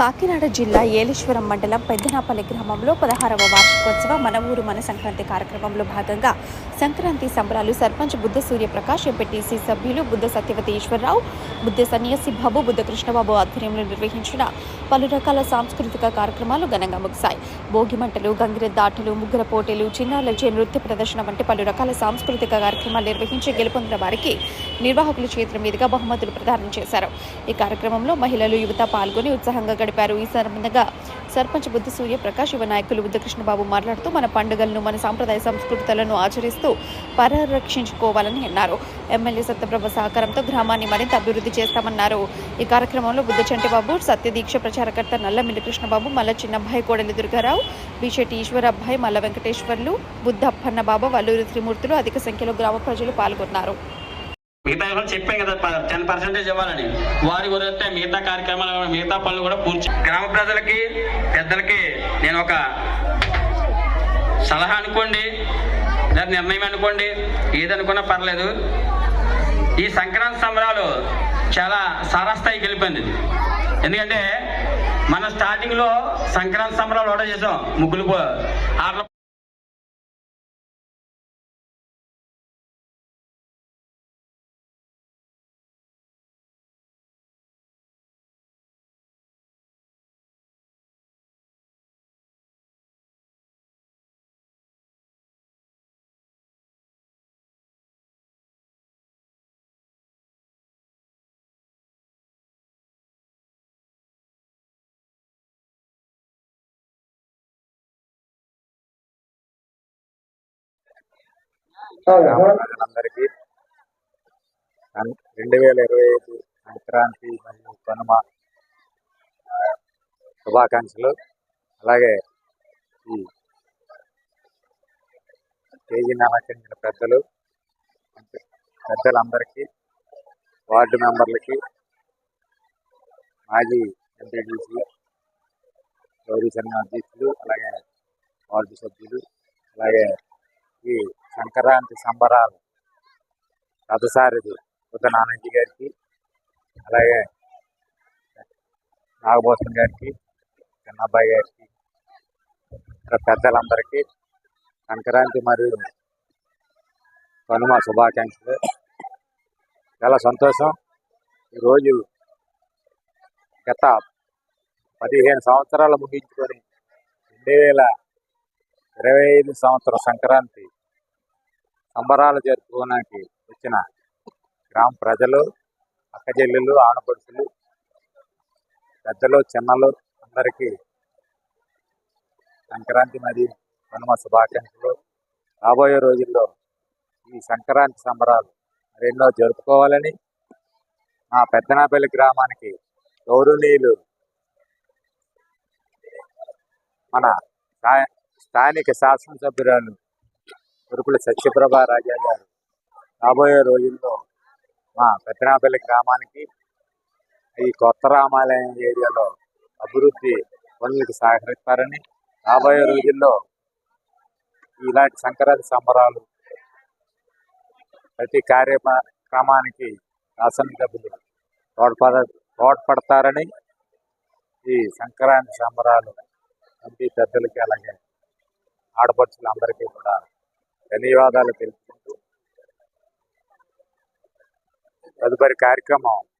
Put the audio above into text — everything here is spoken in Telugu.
కాకినాడ జిల్లా ఏలేశ్వరం మండలం పెద్దనాపల్లి గ్రామంలో పదహారవ వార్షికోత్సవ మన ఊరు మన సంక్రాంతి కార్యక్రమంలో భాగంగా సంక్రాంతి సంబరాలు సర్పంచ్ బుద్ధ సూర్యప్రకాష్ ఎంపీటీసీ సభ్యులు బుద్ధ సత్యవతి ఈశ్వరరావు బుద్ధ సన్యాసి బాబు బుద్ధ కృష్ణబాబు ఆధ్వర్యంలో నిర్వహించిన పలు రకాల సాంస్కృతిక కార్యక్రమాలు ఘనంగా ముగిశాయి. భోగి మంటలు గంగిరెద్ద ఆటలు ముగ్గుల పోటీలు చిన్నారులచే నృత్య ప్రదర్శన వంటి పలు రకాల సాంస్కృతిక కార్యక్రమాలు నిర్వహించి గెలుపొందిన వారికి నిర్వాహకుల చేతుల మీదుగా బహుమతులు ప్రదానం చేశారు. ఈ కార్యక్రమంలో మహిళలు యువత పాల్గొని ఉత్సాహంగా గడిపారు ఈ సందర్భంగా సర్పంచ్ బుద్ధ సూర్య ప్రకాష్ యువ నాయకులు బుద్ధకృష్ణబాబు మాట్లాడుతూ మన పండుగలను మన సాంప్రదాయ సంస్కృతులను ఆచరిస్తూ పరిరక్షించుకోవాలని అన్నారు. ఎమ్మెల్యే సత్యప్రభ సహకారంతో గ్రామాన్ని మరింత అభివృద్ధి చేస్తామన్నారు. ఈ కార్యక్రమంలో బుద్ధ చంటిబాబు సత్యదీక్ష ప్రచారకర్త నల్లమిల్లి కృష్ణబాబు మల్ల చిన్నబ్బాయి కోడలి దుర్గారావు బిషెట్టి ఈశ్వరబ్బాయి మల్ల వెంకటేశ్వర్లు బుద్ధ అప్పన్న బాబా వల్లూరి త్రిమూర్తులు అధిక సంఖ్యలో గ్రామ ప్రజలు పాల్గొన్నారు. మిగతా వాళ్ళు చెప్పాం కదా టెన్ పర్సెంటేజ్ ఇవ్వాలని. వారి వదిలితే మిగతా కార్యక్రమాలు మిగతా పనులు కూడా పూర్తి గ్రామ ప్రజలకి పెద్దలకి నేను ఒక సలహా అనుకోండి లేదా నిర్ణయం అనుకోండి ఏదనుకున్నా పర్లేదు. ఈ సంక్రాంతి సంబరాలు చాలా సారాస్థాయికి వెళ్ళిపోయింది ఎందుకంటే మన స్టార్టింగ్లో సంక్రాంతి సంబరాలు ఆర్డర్ చేసాం ముగ్గులు పో- ఆటలు ప్రజలందరికీ రెండు వేల ఇరవై ఐదు సంక్రాంతి మరియు కనుమ శుభాకాంక్షలు. అలాగే ఈ స్టేజీని అలంకరించిన పెద్దలు పెద్దలందరికీ వార్డు మెంబర్లకి మాజీ ఎంపీటీసీ గౌరీ శర్మ అధ్యక్షులు అలాగే వార్డు సభ్యులు అలాగే ఈ సంక్రాంతి సంబరాలు. రథసారిది బుద్ధ నానాజీ గారికి అలాగే నాగభూషణ్ గారికి చిన్నబ్బాయి గారికి పెద్దలందరికీ సంక్రాంతి మరియు కనుమ శుభాకాంక్షలు. చాలా సంతోషం. ఈరోజు గత పదిహేను సంవత్సరాలు ముగించుకొని రెండు వేల ఇరవై ఐదు సంవత్సరం సంక్రాంతి సంబరాలు జరుపుకోవడానికి వచ్చిన గ్రామ ప్రజలు అక్క ఆడపడుచులు పెద్దలు చిన్నలు అందరికీ సంక్రాంతి మరియు కనుమ శుభాకాంక్షలు. రాబోయే రోజుల్లో ఈ సంక్రాంతి సంబరాలు మరెన్నో జరుపుకోవాలని మా పెద్దనాపల్లి గ్రామానికి గౌరవనీయులు మన స్థానిక శాసనసభ్యురాలు ఉరుకుల సత్యప్రభ రాజా గారు. రాబోయే రోజుల్లో మా పెద్దనాపల్లి గ్రామానికి ఈ కొత్త రామాలయం ఏరియాలో అభివృద్ధి పనులకు సహకరిస్తారని రాబోయే రోజుల్లో ఇలాంటి సంక్రాంతి సంబరాలు ప్రతి కార్యక్రమానికి శాసనసభ్యులు తోడ్పడ తోడ్పడతారని ఈ సంక్రాంతి సంబరాలు ఎంపీ పెద్దలకి అలాగే ఆడపడుచులందరికీ కూడా ధన్యవాదాలు తెలుపుకుంటూ తదుపరి కార్యక్రమం